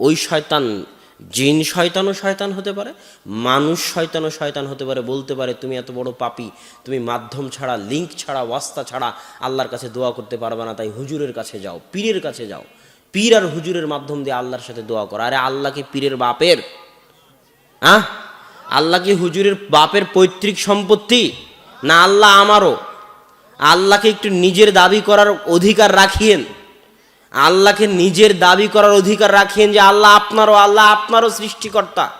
ওই শয়তান, জিন শয়তানও শয়তান হতে পারে, মানুষ শয়তানও শয়তান হতে পারে, বলতে পারে, তুমি এত বড় পাপি, তুমি মাধ্যম ছাড়া লিঙ্ক ছাড়া, ওয়াস্তা ছাড়া আল্লাহর কাছে দোয়া করতে পারবে না, তাই হুজুরের কাছে যাও, পীরের কাছে যাও। পীর আর হুজুরের মাধ্যম দিয়ে আল্লাহর সাথে দোয়া করো। আরে আল্লাহকে পীরের বাপের? হ্যাঁ আল্লাহ কি হুজুরের বাপের পৈতৃক সম্পত্তি? না আল্লাহ আমারও। আল্লাহকে একটু নিজের দাবি করার অধিকার রাখিয়েন। আল্লাহকে নিজের দাবি করার অধিকার রাখিয়েন যে আল্লাহ আপনারও আল্লাহ আপনারও সৃষ্টিকর্তা।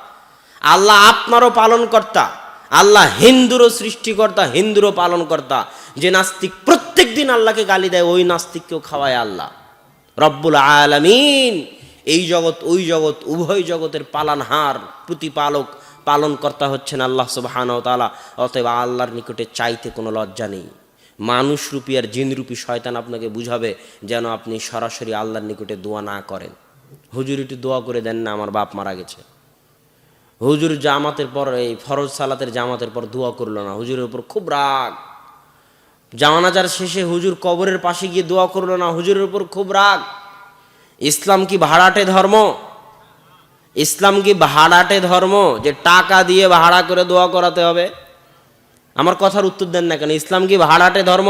আল্লাহ আপনারও পালনকর্তা। আল্লাহ হিন্দুরও সৃষ্টিকর্তা, হিন্দুরও পালনকর্তা। যে নাস্তিক প্রত্যেক দিন আল্লাহকে গালি দেয়, ওই নাস্তিককেও খাওয়ায় আল্লাহ। রব্বুল আলামিন, এই জগৎ, ওই জগৎ, উভয় জগতের পালনহার প্রতিপালক, পালনকর্তা হচ্ছেন আল্লাহ সুবহান তালা অতএব আল্লাহর নিকটে চাইতে কোনো লজ্জা নেই। মানুষ রূপী আর জিনরূপী শয়তান আপনাকে বুঝাবে যেন আপনি সরাসরি আল্লাহর নিকটে দোয়া না করেন। হুজুর, একটু দোয়া করে দেন না, আমার বাপ মারা গেছে। হুজুর জামাতের পর, এই ফরজ সালাতের জামাতের পর দোয়া করল না। হুজুরের উপর খুব রাগ। জামানাজার শেষে হুজুর কবরের পাশে গিয়ে দোয়া করল না। হুজুরের উপর খুব রাগ। ইসলাম কি ভাড়াটে ধর্ম? ইসলাম কি ভাড়াটে ধর্ম যে টাকা দিয়ে ভাড়া করে দোয়া করাতে হবে? আমার কথার উত্তর দেন না কেন? ইসলাম কি ভাড়াটে ধর্ম?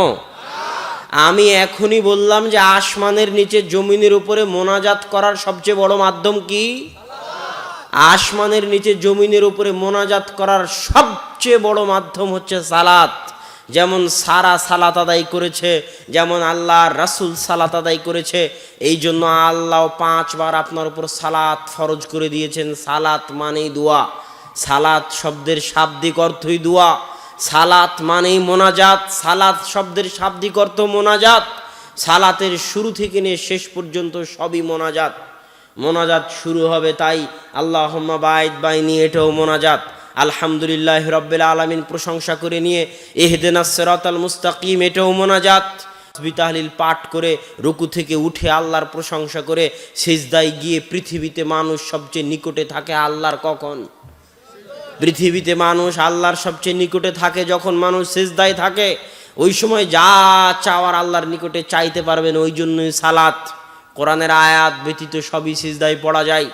আমি এখনই বললাম যে আসমানের নিচে জমিনের উপরে মোনাজাত করার সবচেয়ে বড় মাধ্যম কি? আসমানের নিচে জমিনের উপরে মোনাজাত করার সবচেয়ে বড় মাধ্যম হচ্ছে সালাত। যেমন সারা সালাত আদায় করেছে, যেমন আল্লাহ রাসুল সালাত আদায় করেছে এই জন্য আল্লাহ পাঁচবার আপনার উপর সালাত ফরজ করে দিয়েছেন। সালাত মানেই দোয়া। সালাত শব্দের শাব্দিক অর্থই দোয়া। সালাত মানেই মোনাজাত, সালাত শব্দের শাব্দিক অর্থ মোনাজাত। সালাতের শুরু থেকে নিয়ে শেষ পর্যন্ত সবই মোনাজাত। মোনাজাত শুরু হবে তাই আল্লাহ বাইদ বাইনি এটাও মোনাজাত। আলহামদুলিল্লাহ রব্বিল আলমিন প্রশংসা করে নিয়ে এহদেনা সেরাত আল মুস্তাকিম এটাও মোনাজাত। বিতাহলিল পাঠ করে রুকু থেকে উঠে আল্লাহর প্রশংসা করে সেজদায় গিয়ে পৃথিবীতে মানুষ সবচেয়ে নিকটে থাকে আল্লাহর কখন? পৃথিবীতে মানুষ আল্লাহর সবচেয়ে নিকটে থাকে, যখন মানুষ সেজদায় থাকে, ওই সময় যা চাওয়ার আল্লাহর নিকটে চাইতে পারবেন, ওই জন্যই সালাত। কোরআনের আয়াত ব্যতীত সবই সিজদায় পড়া যায়।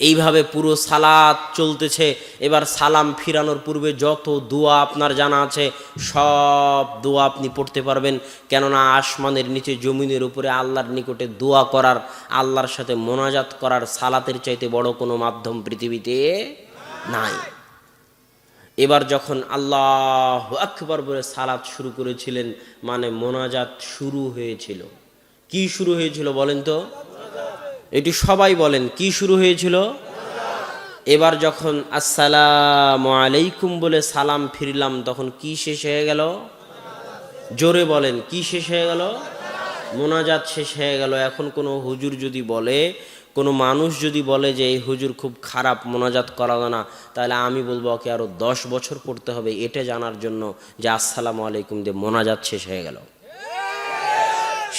এইভাবে পুরো সালাত চলতেছে। এবার সালাম ফিরানোর পূর্বে যত দোয়া আপনার জানা আছে, সব দোয়া আপনি পড়তে পারবেন। কেননা আসমানের নিচে জমিনের উপরে আল্লাহর নিকটে দোয়া করার, আল্লাহর সাথে মোনাজাত করার সালাতের চাইতে বড় কোনো মাধ্যম পৃথিবীতে নাই। এবার যখন আল্লাহ আকবর বলে সালাত শুরু করেছিলেন মানে মোনাজাত শুরু হয়েছিল। কি শুরু হয়েছিল বলেন তো? এটি সবাই বলেন, কি শুরু হয়েছিল? এবার যখন আসসালাম আলাইকুম বলে সালাম ফিরলাম, তখন কি শেষ হয়ে গেল? জোরে বলেন, কি শেষ হয়ে গেল? মোনাজাত শেষ হয়ে গেল। এখন কোনো হুজুর যদি বলে কোনো মানুষ যদি বলে যে, এই হুজুর খুব খারাপ, মোনাজাত করা না, তাহলে আমি বলব, ওকে আরও দশ বছর পড়তে হবে এটা জানার জন্য যে, আসসালামু আলাইকুম দিয়ে মোনাজাত শেষ হয়ে গেল।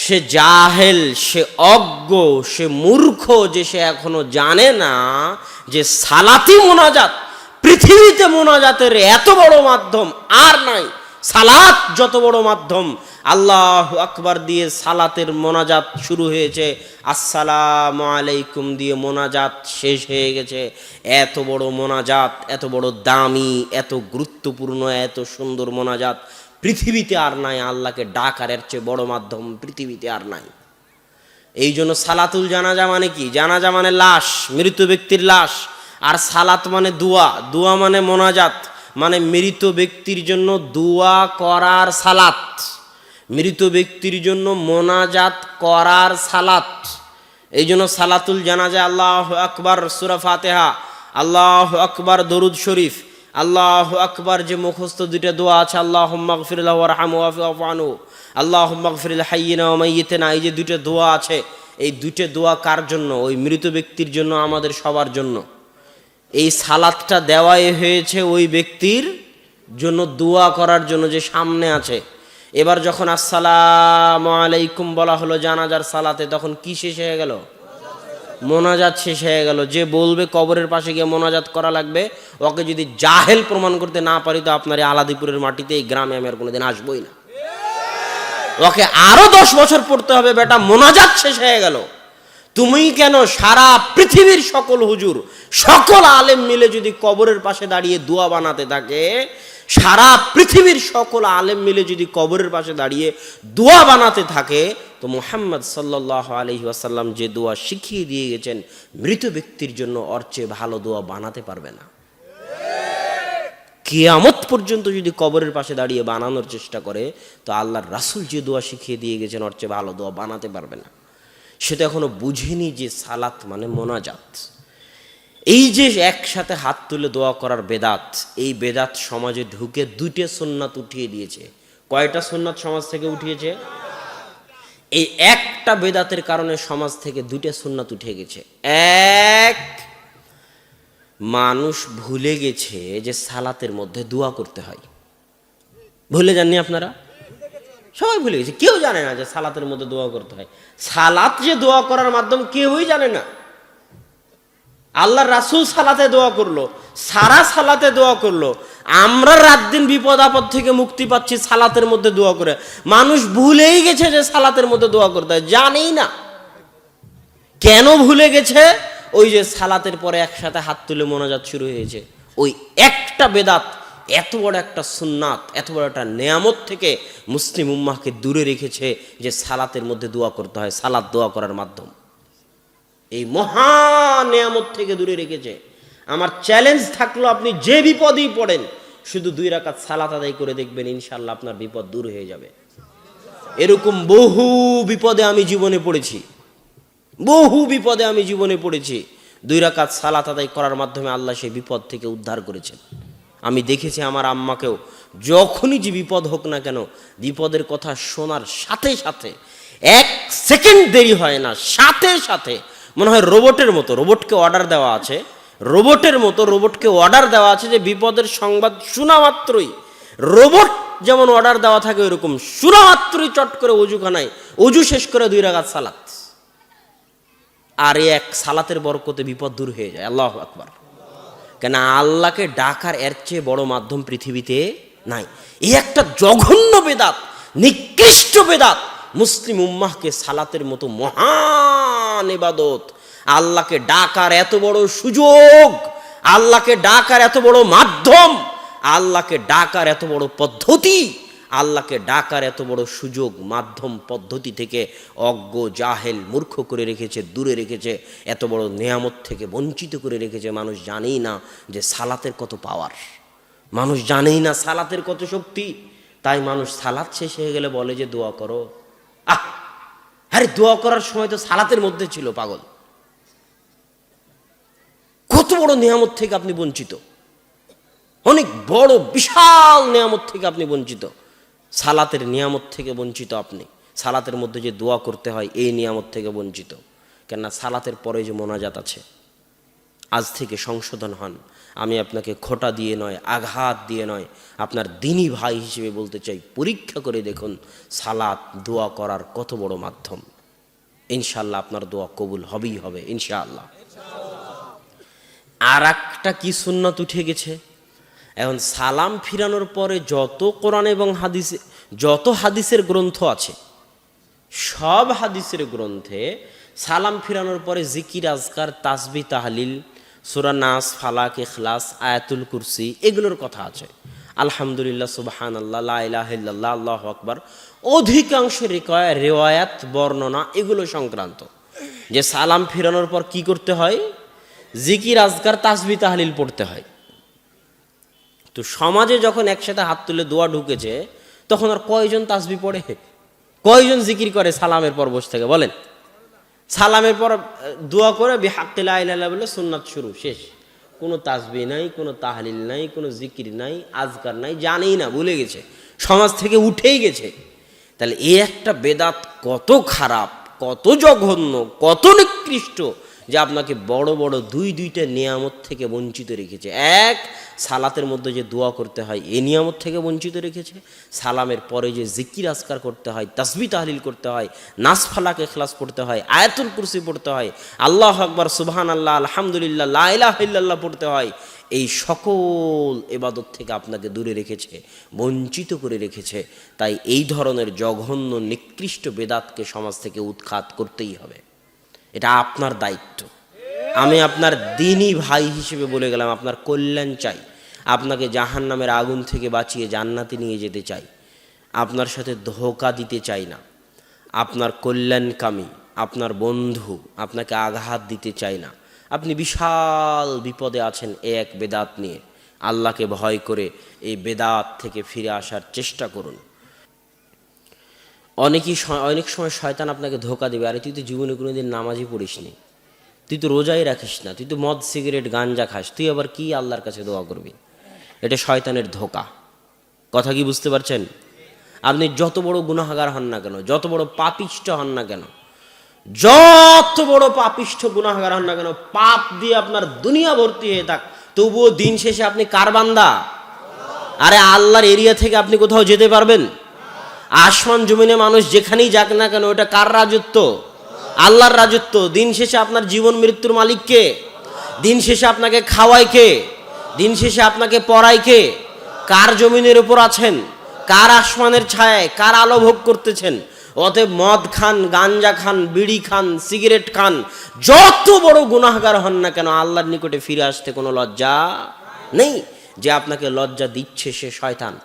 সে জাহেল, সে অজ্ঞ, সে মূর্খ যে, সে এখনও জানে না যে, সালাতি মোনাজাত, পৃথিবীতে মোনাজাতের এত বড় মাধ্যম আর নাই। সালাত যত বড় মাধ্যম আল্লাহ আকবার দিয়ে সালাতের মোনাজাত শুরু হয়েছে। আসসালাম আলাইকুম দিয়ে মোনাজাত শেষ হয়ে গেছে। এত বড় মোনাজাত, এত বড় দামি, এত গুরুত্বপূর্ণ, এত সুন্দর মোনাজাত পৃথিবীতে আর নাই, আল্লাহকে ডাকার এর চেয়ে বড় মাধ্যম পৃথিবীতে আর নাই। এই জন্য সালাতুল জানাজা মানে কি? জানাজা মানে লাশ, মৃত ব্যক্তির লাশ। আর সালাত মানে দুয়া দুয়া মানে মোনাজাত। মানে মৃত ব্যক্তির জন্য দুয়া করার সালাত। মৃত ব্যক্তির জন্য মোনাজাত করার সালাত। এই জন্য সালাতুল জানাজা, আল্লাহ আকবার, সুরা ফাতেহা, আল্লাহ আকবার, দরুদ শরীফ, আল্লাহ আকবার যে মুখস্থ দুইটা দোয়া আছে আল্লাহ মগফিরুল্লাহ রাহামু আল্লাহ মগফিরুল হাইয়িনা মাইয়েতেনা, এই যে দুইটা দোয়া আছে, এই দুইটা দোয়া কার জন্য? ওই মৃত ব্যক্তির জন্য, আমাদের সবার জন্য। এই সালাদটা দেওয়াই হয়েছে ওই ব্যক্তির জন্য দোয়া করার জন্য যে সামনে আছে। এবার যখন আসসালাম আলাইকুম বলা হলো জানাজার সালাতে, তখন কি শেষ হয়ে গেল? মোনাজাত শেষ হয়ে গেল। যে বলবে কবরের পাশে গিয়ে মোনাজাত করা লাগবে, ওকে যদি জাহেল প্রমাণ করতে না পারি, তো আপনার এই আলাদিপুরের মাটিতে, এই গ্রামে আমি আর কোনোদিন আসবোই না। ওকে আরও দশ বছর পড়তে হবে, বেটা, মোনাজাত শেষ হয়ে গেল। তুমি কেন সারা পৃথিবীর সকল হুজুর, সকল আলেম মিলে যদি কবরের পাশে দাঁড়িয়ে দোয়া বানাতে থাকে সারা পৃথিবীর সকল আলেম মিলে যদি কবরের পাশে দাঁড়িয়ে দোয়া বানাতে থাকে, তো মোহাম্মদ সাল্লাহ আলহি আসাল্লাম যে দোয়া শিখিয়ে দিয়ে গেছেন, মৃত ব্যক্তির জন্য অর্চে ভালো দোয়া বানাতে পারবে না। কেয়ামত পর্যন্ত যদি কবরের পাশে দাঁড়িয়ে বানানোর চেষ্টা করে, তো আল্লাহর রাসুল যে দোয়া শিখিয়ে দিয়ে গেছেন অর্চে ভালো দোয়া বানাতে পারবে না। সেটা এখনও বুঝেনি যে সালাত মানে মোনাজাত। এই যে একসাথে হাত তুলে দোয়া করার বেদাত, এই বেদাত সমাজে ঢুকে দুইটা সোননাথ উঠিয়ে দিয়েছে। কয়টা সোননাথ সমাজ থেকে উঠিয়েছে? এই একটা বেদাতের কারণে সমাজ থেকে দুইটা সুন্নাত উঠে গেছে। এক, মানুষ ভুলে গেছে যে সালাতের মধ্যে দোয়া করতে হয়। ভুলে যাননি আপনারা? সবাই ভুলে গেছে। কেউ জানে না যে সালাতের মধ্যে দোয়া করতে হয়। সালাত যে দোয়া করার মাধ্যম কেউই জানে না। আল্লাহ রাসুল সালাতে দোয়া করল, সারা সালাতে দোয়া করল। আমরা রাত দিন বিপদ আপদ থেকে মুক্তি পাচ্ছি সালাতের মধ্যে দোয়া করে। মানুষ ভুলেই গেছে যে সালাতের মধ্যে দোয়া করতে হয়, জানেই না। কেন ভুলে গেছে? ওই যে সালাতের পরে একসাথে হাত তুলে মোনাজাত শুরু হয়েছে। ওই একটা বেদাত, এত বড় একটা সুন্নাত, এত বড় একটা নেয়ামত থেকে মুসলিম উম্মাহকে দূরে রেখেছে যে সালাতের মধ্যে দোয়া করতে হয়, সালাত দোয়া করার মাধ্যম। এই মহা নেয়ামত থেকে দূরে রেখেছে। আমার চ্যালেঞ্জ থাকল আপনি যে বিপদেই পড়েন, শুধু দুই রাকাত সালাত আদায় করে দেখবেন ইনশাল্লাহ আপনার বিপদ দূর হয়ে যাবে। এরকম বহু বিপদে আমি জীবনে পড়েছি। বহু বিপদে আমি জীবনে পড়েছি। দুই রাকাত সালাত আদায় করার মাধ্যমে আল্লাহ সেই বিপদ থেকে উদ্ধার করেছেন। আমি দেখেছি আমার আম্মাকেও, যখনই যে বিপদ হোক না কেন, বিপদের কথা শোনার সাথে সাথে, এক সেকেন্ড দেরি হয় না, সাথে সাথে মনে হয় রোবটের মতো, রোবটকে অর্ডার দেওয়া আছে। রোবটের মতো, রোবটকে অর্ডার দেওয়া আছে যে বিপদের সংবাদ শোনা মাত্রই। রোবট যেমন অর্ডার দেওয়া থাকে ওইরকম, শোনা মাত্রই চট করে অজুখানায়, অজু শেষ করে দুই রাগাত সালাত। আর এক সালাতের বরকতে বিপদ দূর হয়ে যায়, আল্লাহ আকবার। কেন আল্লাহকে ডাকার এর চেয়ে বড় মাধ্যম পৃথিবীতে নাই। এই একটা জঘন্য বেদাত, নিকৃষ্ট বেদাত মুসলিম উম্মাহকে সালাতের মতো মহান এবাদত আল্লাহকে ডাকার এত বড় সুযোগ, আল্লাহকে ডাকার এত বড় মাধ্যম, আল্লাহকে ডাকার এত বড় পদ্ধতি, আল্লাহকে ডাকার এত বড় সুযোগ, মাধ্যম, পদ্ধতি থেকে অজ্ঞ, জাহেল, মূর্খ করে রেখেছে, দূরে রেখেছে, এত বড় নেয়ামত থেকে বঞ্চিত করে রেখেছে। মানুষ জানেই না যে সালাতের কত পাওয়ার মানুষ জানেই না সালাতের কত শক্তি। তাই মানুষ সালাত শেষ হয়ে গেলে বলে যে, দোয়া করো। আহ, আরে দোয়া করার সময় তো সালাতের মধ্যে ছিল, পাগল। কত বড় নিয়ামত থেকে আপনি বঞ্চিত। অনেক বড়, বিশাল নিয়ামত থেকে আপনি বঞ্চিত। সালাতের নিয়ামত থেকে বঞ্চিত আপনি। সালাতের মধ্যে যে দোয়া করতে হয়, এই নিয়ামত থেকে বঞ্চিত। কেননা সালাতের পরে যে মোনাজাত আছে আজ থেকে সংশোধন হন। আমি আপনাকে খোটা দিয়ে নয়, আঘাত দিয়ে নয়, আপনার দিনী ভাই হিসেবে বলতে চাই, পরীক্ষা করে দেখুন সালাত, দোয়া করার কত বড় মাধ্যম। ইনশাল্লাহ আপনার দোয়া কবুল হবেই হবে, ইনশাআল্লাহ। আর একটা কি সুন্নত উঠে গেছে? এখন সালাম ফিরানোর পরে যত কোরআন এবং হাদিস, যত হাদিসের গ্রন্থ আছে, সব হাদিসের গ্রন্থে সালাম ফিরানোর পরে জিকির, আজকার, তাসবি, তাহলিল সুরা নাস, ফালাক, ইখলাস, আয়াতুল কুরসি, এগুলোর কথা আছে। আলহামদুলিল্লাহ সুবাহান আল্লাহ আল্লাহ আকবর। অধিকাংশ রেওয়ায়াত, বর্ণনা, এগুলো সংক্রান্ত। যে সালাম ফিরানোর পর কি করতে হয়? জিকির, আজকার, তাসবি, তাহলিল পড়তে হয়। তো সমাজে যখন একসাথে হাত তুলে দোয়া ঢুকেছে, তখন আর কয়জন তাসবি পড়ে? কয়জন জিকির করে সালামের পর বসে থেকে? বলেন। সালামের পর, দোয়া করে বিহাক্কিলা ইলাইলা বলে সুন্নাত শুরু, শেষ। কোনো তাসবি নাই, কোনো তাহলিল নাই, কোনো জিকির নাই, আজকার নাই, জানেই না, ভুলে গেছে। সমাজ থেকে উঠেই গেছে। তাহলে এই একটা বেদাত কত খারাপ, কত জঘন্য, কত নিকৃষ্ট। যে আপনাকে বড় বড় দুই দুইটা নিয়ামত থেকে বঞ্চিত রেখেছে। এক, সালাতের মধ্যে যে দোয়া করতে হয়, এ নিয়ামত থেকে বঞ্চিত রেখেছে। সালামের পরে যে জিকির আসকার করতে হয় তাসবি তাহলিল করতে হয়, নাস ফালাক এখলাস পড়তে হয়, আয়াতুল কুরসি পড়তে হয়, আল্লাহ আকবর সুবহান আল্লাহ আলহামদুলিল্লাহ লাইলাহিল্লাহ পড়তে হয়, এই সকল এবাদত থেকে আপনাকে দূরে রেখেছে, বঞ্চিত করে রেখেছে। তাই এই ধরনের জঘন্য, নিকৃষ্ট বেদাতকে সমাজ থেকে উৎখাত করতেই হবে। এটা আপনার দায়িত্ব। আমি আপনার দিনই ভাই হিসেবে বলে গেলাম, আপনার কল্যাণ চাই। আপনাকে জাহান নামের আগুন থেকে বাঁচিয়ে জান্নাতে নিয়ে যেতে চাই। আপনার সাথে ধোকা দিতে চাই না। আপনার কল্যাণকামী, আপনার বন্ধু আপনাকে আঘাত দিতে চাই না। আপনি বিশাল বিপদে আছেন এ এক বেদাত নিয়ে। আল্লাহকে ভয় করে এই বেদাত থেকে ফিরে আসার চেষ্টা করুন। অনেকই অনেক সময় শয়তান আপনাকে ধোকা দেবে। আরে, তুই তো জীবনে কোনো দিন নামাজই পড়িসনি তুই তো রোজাই রাখিস না। তুই তো মদ, সিগারেট, গাঞ্জা খাস। তুই আবার কি আল্লাহর কাছে দোয়া করবি? এটা শয়তানের ধোকা। কথা কি বুঝতে পারছেন? আপনি যত বড় গুনাহাগার হন না কেন, যত বড় পাপিষ্ট হন না কেন, যত বড় পাপিষ্ঠ গুনাহাগার হন না কেন, পাপ দিয়ে আপনার দুনিয়া ভর্তি হয়ে থাক। তবুও দিন শেষে আপনি কার বান্দা? আরে, আল্লাহর এরিয়া থেকে আপনি কোথাও যেতে পারবেন? আসমান জমিনে মানুষ যেখানেই যাক না কেন, ওটা কার রাজত্ব? আল্লাহর রাজত্ব। দিন শেষে আপনার জীবন মৃত্যুর মালিক কে? দিন শেষে আপনাকে খাওয়ায় কে? দিন শেষে আপনাকে পড়ায় কে? কার জমিনের উপর আছেন? কার আসমানের ছায়ায়? কার আলো ভোগ করতেছেন? অতএব মদ খান, গাঞ্জা খান, বিড়ি খান, সিগারেট খান, যত বড় গুনাহগার হন না কেন, আল্লাহর নিকটে ফিরে আসতে কোনো লজ্জা নেই? যে আপনাকে লজ্জা দিচ্ছে সে শয়তান।